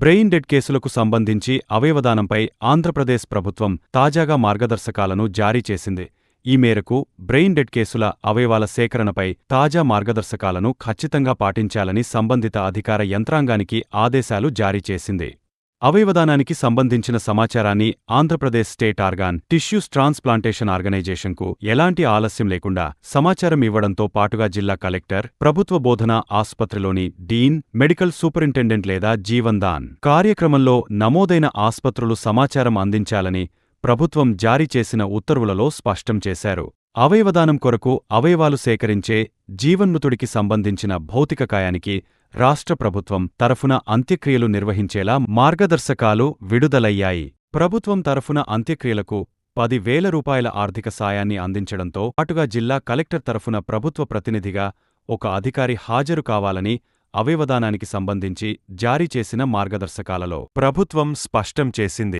Brain dead కేసులకు సంబంధించి అవయవదానంపై ఆంధ్రప్రదేశ్ ప్రభుత్వం తాజాగా మార్గదర్శకాలను జారీ చేసింది. ఈ మేరకు బ్రెయిన్ డెడ్ కేసుల అవయవాల సేకరణపై తాజా మార్గదర్శకాలను ఖచ్చితంగా పాటించాలని సంబంధిత అధికార యంత్రాంగానికి ఆదేశాలు జారీ చేసింది. అవయవదానానికి సంబంధించిన సమాచారాన్ని Andhra Pradesh state organ tissues transplantation ఆర్గనైజేషన్కు ఎలాంటి ఆలస్యం లేకుండా సమాచారం ఇవ్వడంతో పాటుగా జిల్లా కలెక్టర్ ప్రభుత్వ బోధనా ఆస్పత్రిలోని డీన్ మెడికల్ సూపరింటెండెంట్ లేదా జీవన్దాన్ కార్యక్రమంలో నమోదైన ఆస్పత్రులు సమాచారం అందించాలని ప్రభుత్వం జారీ చేసిన ఉత్తర్వులలో స్పష్టం చేశారు. అవయవదానం కొరకు అవయవాలు సేకరించే జీవన్మృతుడికి సంబంధించిన భౌతిక కాయానికి రాష్ట్ర ప్రభుత్వం తరఫున అంత్యక్రియలు నిర్వహించేలా మార్గదర్శకాలు విడుదలయ్యాయి. ప్రభుత్వం తరఫున అంత్యక్రియలకు పది వేల రూపాయల ఆర్థిక సాయాన్ని అందించడంతో పాటుగా జిల్లా కలెక్టర్ తరఫున ప్రభుత్వ ప్రతినిధిగా ఒక అధికారి హాజరు కావాలని అవయవదానానికి సంబంధించి జారీ చేసిన మార్గదర్శకాలలో ప్రభుత్వం స్పష్టం చేసింది.